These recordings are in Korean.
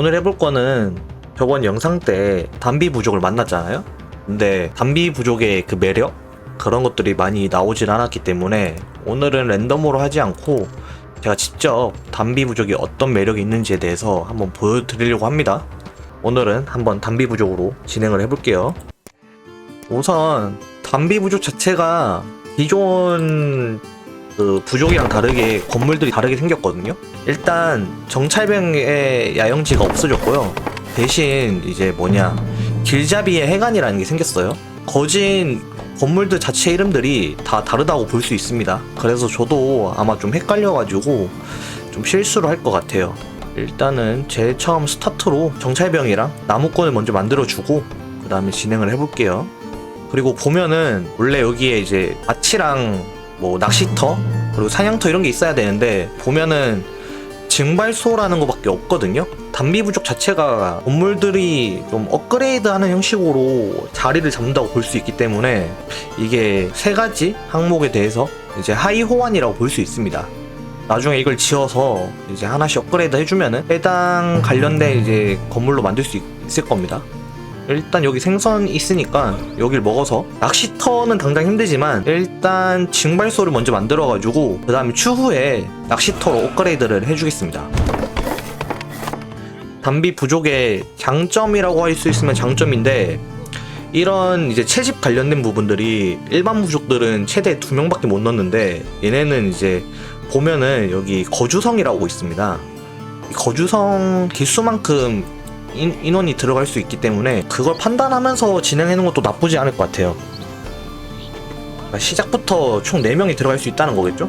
오늘 해볼 거는 저번 영상 때 담비 부족을 만났잖아요? 근데 담비 부족의 그 매력? 그런 것들이 많이 나오질 않았기 때문에 오늘은 랜덤으로 하지 않고 제가 직접 담비 부족이 어떤 매력이 있는지에 대해서 한번 보여드리려고 합니다. 오늘은 한번 담비 부족으로 진행을 해볼게요. 우선 담비 부족 자체가 기존 그 부족이랑 다르게 건물들이 다르게 생겼거든요. 일단 정찰병의 야영지가 없어졌고요. 대신 이제 뭐냐 길잡이의 해관이라는 게 생겼어요. 거진 건물들 자체 이름들이 다 다르다고 볼 수 있습니다. 그래서 저도 아마 좀 헷갈려가지고 좀 실수를 할 것 같아요. 일단은 제일 처음 스타트로 정찰병이랑 나무꾼을 먼저 만들어주고 그 다음에 진행을 해볼게요. 그리고 보면은 원래 여기에 이제 아치랑 뭐 낚시터 그리고 사냥터 이런 게 있어야 되는데 보면은 증발소라는 거밖에 없거든요. 담비 부족 자체가 건물들이 좀 업그레이드하는 형식으로 자리를 잡는다고 볼 수 있기 때문에 이게 세 가지 항목에 대해서 이제 하이 호환이라고 볼 수 있습니다. 나중에 이걸 지어서 이제 하나씩 업그레이드 해주면은 해당 관련된 이제 건물로 만들 수 있- 있을 겁니다. 일단 여기 생선 있으니까 여길 먹어서 낚시터는 당장 힘들지만 일단 징발소를 먼저 만들어가지고 그 다음에 추후에 낚시터로 업그레이드를 해주겠습니다. 담비 부족의 장점이라고 할 수 있으면 장점인데 이런 이제 채집 관련된 부분들이 일반 부족들은 최대 두 명밖에 못 넣는데 얘네는 이제 보면은 여기 거주성이라고 있습니다. 이 거주성 개수만큼 인, 인원이 들어갈 수 있기 때문에 그걸 판단하면서 진행하는 것도 나쁘지 않을 것 같아요. 그러니까 시작부터 총 4명이 들어갈 수 있다는 거겠죠?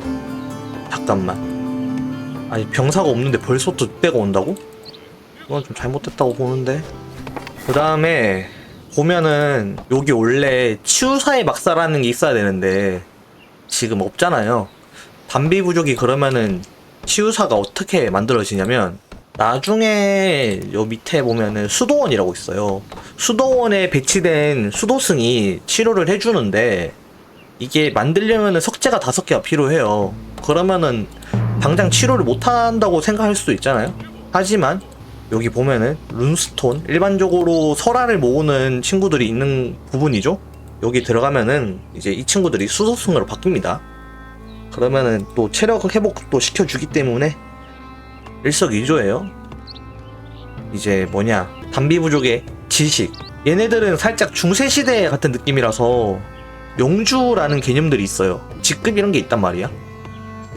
잠깐만. 아니 병사가 없는데 벌써 또 빼고 온다고? 이건 좀 잘못됐다고 보는데. 그 다음에 보면은 여기 원래 치유사의 막사라는 게 있어야 되는데 지금 없잖아요. 담비 부족이 그러면은 치유사가 어떻게 만들어지냐면 나중에 요 밑에 보면은 수도원이라고 있어요. 수도원에 배치된 수도승이 치료를 해주는데 이게 만들려면은 석재가 다섯 개가 필요해요. 그러면은 당장 치료를 못 한다고 생각할 수도 있잖아요. 하지만 여기 보면은 룬스톤 일반적으로 설화를 모으는 친구들이 있는 부분이죠. 여기 들어가면은 이제 이 친구들이 수소승으로 바뀝니다. 그러면은 또 체력 회복도 시켜주기 때문에 일석이조예요. 이제 뭐냐 담비 부족의 지식. 얘네들은 살짝 중세 시대 같은 느낌이라서 용주라는 개념들이 있어요. 직급 이런 게 있단 말이야.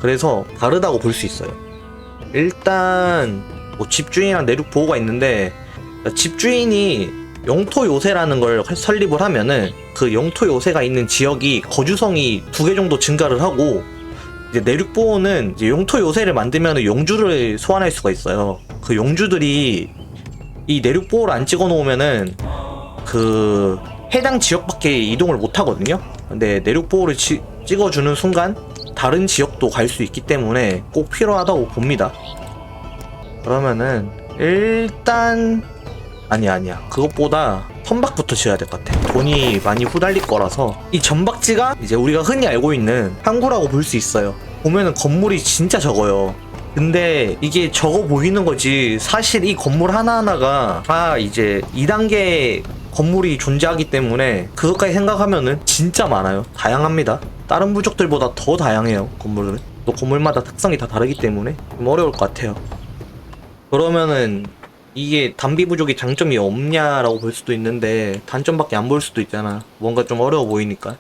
그래서 다르다고 볼 수 있어요. 일단 뭐 집주인이랑 내륙 보호가 있는데 집주인이 영토 요새라는 걸 설립을 하면은 그 영토 요새가 있는 지역이 거주성이 두 개 정도 증가를 하고 이제 내륙 보호는 이제 용토 요새를 만들면 용주를 소환할 수가 있어요. 그 용주들이 이 내륙 보호를 안 찍어 놓으면은 그 해당 지역밖에 이동을 못 하거든요. 근데 내륙 보호를 지- 찍어주는 순간 다른 지역도 갈 수 있기 때문에 꼭 필요하다고 봅니다. 그러면은 일단 아니 아니야 그것보다 선박부터 지어야 될 것 같아 돈이 많이 후달릴 거라서 이 점박지가 이제 우리가 흔히 알고 있는 항구라고 볼 수 있어요. 보면은 건물이 진짜 적어요. 근데 이게 적어 보이는 거지 사실 이 건물 하나하나가 다 이제 2단계 건물이 존재하기 때문에 그것까지 생각하면은 진짜 많아요. 다양합니다. 다른 부족들보다 더 다양해요 건물은. 또 건물마다 특성이 다 다르기 때문에 좀 어려울 것 같아요. 그러면은 이게 담비 부족이 장점이 없냐라고 볼 수도 있는데 단점밖에 안 볼 수도 있잖아. 뭔가 좀 어려워 보이니까.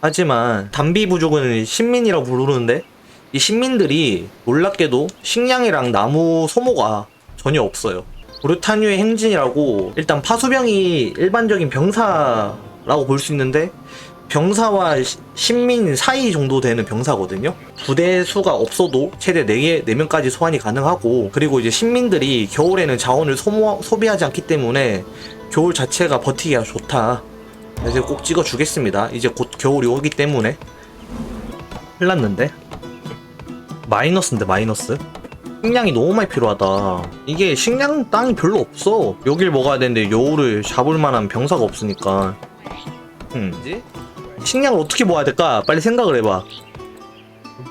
하지만 담비 부족은 신민이라고 부르는데 이 신민들이 놀랍게도 식량이랑 나무 소모가 전혀 없어요. 브루타뉴의 행진이라고 일단 파수병이 일반적인 병사라고 볼 수 있는데 병사와 시- 신민 사이 정도 되는 병사거든요. 부대 수가 없어도 최대 4개, 4명까지 소환이 가능하고, 그리고 이제 신민들이 겨울에는 자원을 소모, 소비하지 않기 때문에 겨울 자체가 버티기가 좋다. 그래서 꼭 찍어주겠습니다. 이제 곧 겨울이 오기 때문에. 큰일 났는데? 마이너스인데, 마이너스? 식량이 너무 많이 필요하다. 이게 식량 땅이 별로 없어. 여길 먹어야 되는데 여우를 잡을 만한 병사가 없으니까. 음. 식량을 어떻게 모아야 될까? 빨리 생각을 해봐.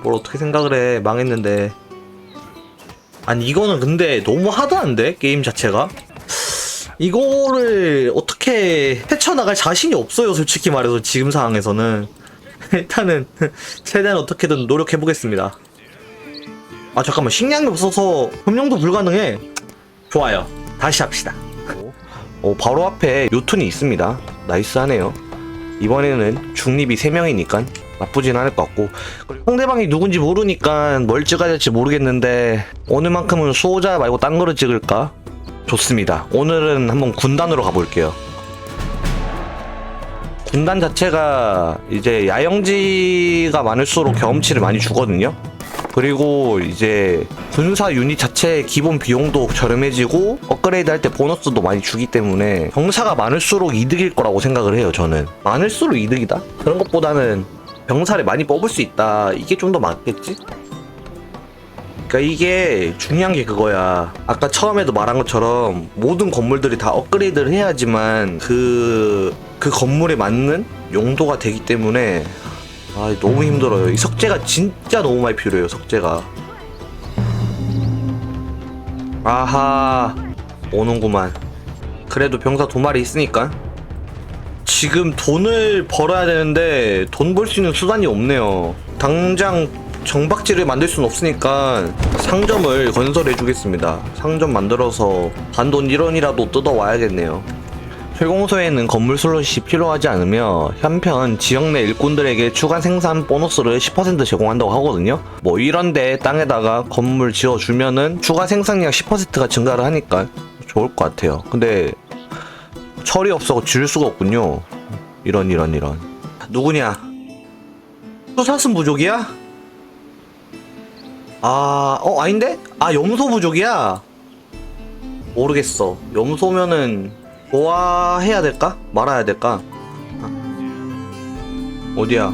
뭘 어떻게 생각을 해? 망했는데. 아니 이거는 근데 너무 하드한데? 게임 자체가? 이거를 어떻게 헤쳐나갈 자신이 없어요 솔직히 말해서 지금 상황에서는. 일단은 최대한 어떻게든 노력해 보겠습니다. 아 잠깐만. 식량이 없어서 협력도 불가능해. 좋아요. 다시 합시다. 어, 바로 앞에 요툰이 있습니다. 나이스하네요 이번에는 중립이 3명이니까 나쁘진 않을 것 같고. 그리고 상대방이 누군지 모르니까 뭘 찍어야 될지 모르겠는데 오늘만큼은 수호자 말고 딴 거를 찍을까? 좋습니다. 오늘은 한번 군단으로 가볼게요. 군단 자체가 이제 야영지가 많을수록 경험치를 많이 주거든요 그리고 이제 군사 유닛 자체 기본 비용도 저렴해지고 업그레이드 할 때 보너스도 많이 주기 때문에 병사가 많을수록 이득일 거라고 생각을 해요 저는. 많을수록 이득이다? 그런 것보다는 병사를 많이 뽑을 수 있다. 이게 좀 더 맞겠지? 그러니까 이게 중요한 게 그거야. 아까 처음에도 말한 것처럼 모든 건물들이 다 업그레이드를 해야지만 그, 그 건물에 맞는 용도가 되기 때문에 아 너무 힘들어요. 이 석재가 진짜 너무 많이 필요해요 석재가. 아하 오는구만. 그래도 병사 두 마리 있으니까. 지금 돈을 벌어야 되는데 돈 벌 수 있는 수단이 없네요. 당장 정박지를 만들 수는 없으니까 상점을 건설해 주겠습니다. 상점 만들어서 반돈 1원이라도 뜯어 와야겠네요 철공소에는 건물 슬롯이 필요하지 않으며 한편 지역 내 일꾼들에게 추가 생산 보너스를 10% 제공한다고 하거든요. 뭐 이런데 땅에다가 건물 지어주면은 추가 생산량 10%가 증가를 하니까 좋을 것 같아요. 근데 철이 없어서 지을 수가 없군요. 이런 이런 이런. 누구냐? 수사슴 부족이야? 아, 어 아닌데? 아 염소 부족이야? 모르겠어. 염소면은 좋아해야 될까? 말아야 될까? 아. 어디야?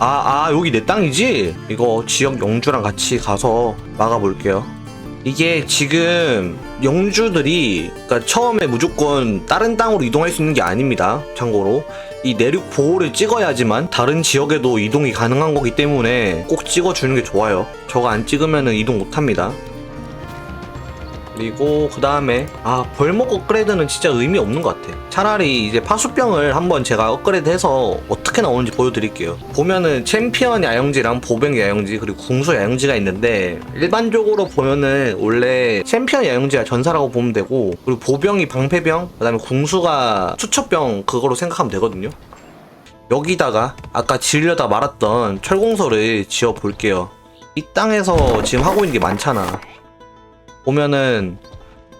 아, 아, 여기 내 땅이지? 이거 지역 영주랑 같이 가서 막아볼게요. 이게 지금 영주들이, 그니까 처음에 무조건 다른 땅으로 이동할 수 있는 게 아닙니다. 참고로. 이 내륙 보호를 찍어야지만 다른 지역에도 이동이 가능한 거기 때문에 꼭 찍어주는 게 좋아요. 저거 안 찍으면 이동 못 합니다. 그리고 그 다음에 아 벌목 업그레이드는 진짜 의미 없는 것 같아. 차라리 이제 파수병을 한번 제가 업그레이드해서 어떻게 나오는지 보여드릴게요. 보면은 챔피언 야영지랑 보병 야영지 그리고 궁수 야영지가 있는데 일반적으로 보면은 원래 챔피언 야영지가 전사라고 보면 되고 그리고 보병이 방패병 그 다음에 궁수가 투척병 그거로 생각하면 되거든요. 여기다가 아까 지으려다 말았던 철공소를 지어 볼게요. 이 땅에서 지금 하고 있는 게 많잖아 보면은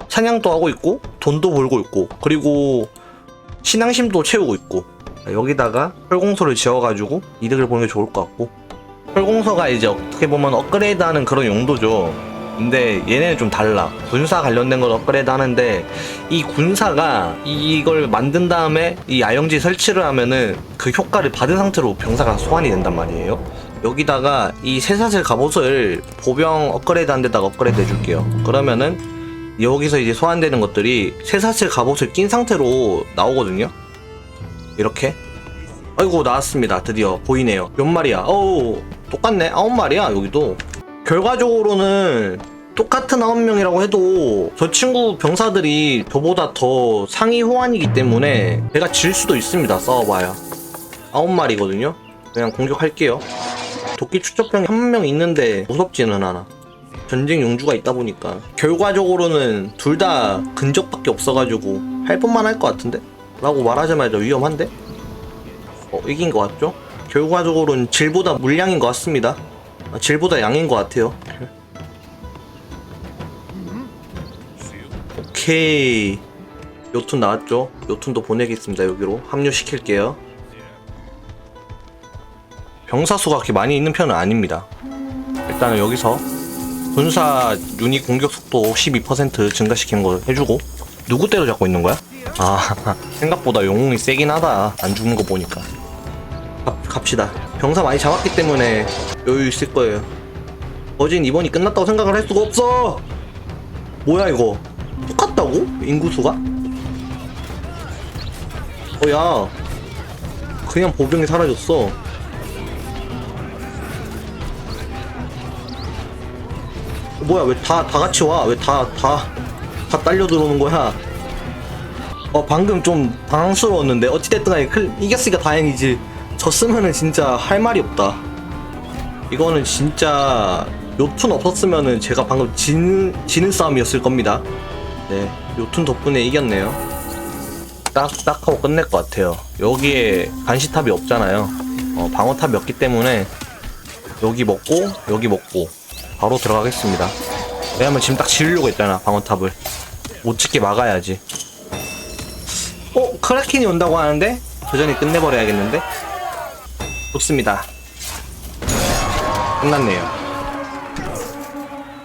사냥도 하고 있고 돈도 벌고 있고 그리고 신앙심도 채우고 있고. 여기다가 혈공소를 지어가지고 이득을 보는 게 좋을 것 같고. 혈공소가 이제 어떻게 보면 업그레이드하는 그런 용도죠 근데 얘네는 좀 달라 군사 관련된 걸 업그레이드 하는데 이 군사가 이걸 만든 다음에 이 야영지 설치를 하면은 그 효과를 받은 상태로 병사가 소환이 된단 말이에요 여기다가 이 쇠사슬 갑옷을 보병 업그레이드 한 데다가 업그레이드 해줄게요. 그러면은 여기서 이제 소환되는 것들이 쇠사슬 갑옷을 낀 상태로 나오거든요. 이렇게. 아이고 나왔습니다. 드디어 보이네요. 몇 마리야? 어우 똑같네. 아홉 마리야 여기도. 결과적으로는 똑같은 아홉 명이라고 해도 저 친구 병사들이 저보다 더 상위 호환이기 때문에 제가 질 수도 있습니다. 싸워봐야. 아홉 마리거든요. 그냥 공격할게요. 도끼 추적병이 한 명 있는데 무섭지는 않아. 전쟁 용주가 있다 보니까 결과적으로는 둘 다 근접밖에 없어가지고 할 법만 할 것 같은데? 라고 말하자마자 위험한데? 어, 이긴 것 같죠? 결과적으로는 질보다 물량인 것 같습니다. 아, 질보다 양인 것 같아요. 오케이. 요툰 나왔죠? 요툰도 보내겠습니다, 여기로. 합류시킬게요. 병사 수가 그렇게 많이 있는 편은 아닙니다. 일단은 여기서 군사 유닛 공격 속도 12% 증가시키는 걸 해주고 누구 때려잡고 있는 거야? 아 생각보다 영웅이 세긴 하다 안 죽는 거 보니까 갑, 갑시다 병사 많이 잡았기 때문에 여유 있을 거예요. 어진 이번이 끝났다고 생각을 할 수가 없어! 뭐야 이거? 똑같다고? 인구수가? 어야. 그냥 보병이 사라졌어 뭐야 왜 다 다 같이 와? 왜 다 다 다 딸려 들어오는 거야? 어 방금 좀 당황스러웠는데 어찌됐든 간에 클- 이겼으니까 다행이지 졌으면은 진짜 할 말이 없다. 이거는 진짜 요툰 없었으면은 제가 방금 지는, 지는 싸움이었을 겁니다. 네 요툰 덕분에 이겼네요. 딱 딱 하고 끝낼 것 같아요. 여기에 간시탑이 없잖아요. 어, 방어탑이 없기 때문에 여기 먹고 여기 먹고 바로 들어가겠습니다. 왜냐면 지금 딱 지으려고 했잖아 방어탑을. 못 찍게 막아야지. 어? 크라켄이 온다고 하는데? 도전히 끝내버려야겠는데 좋습니다. 끝났네요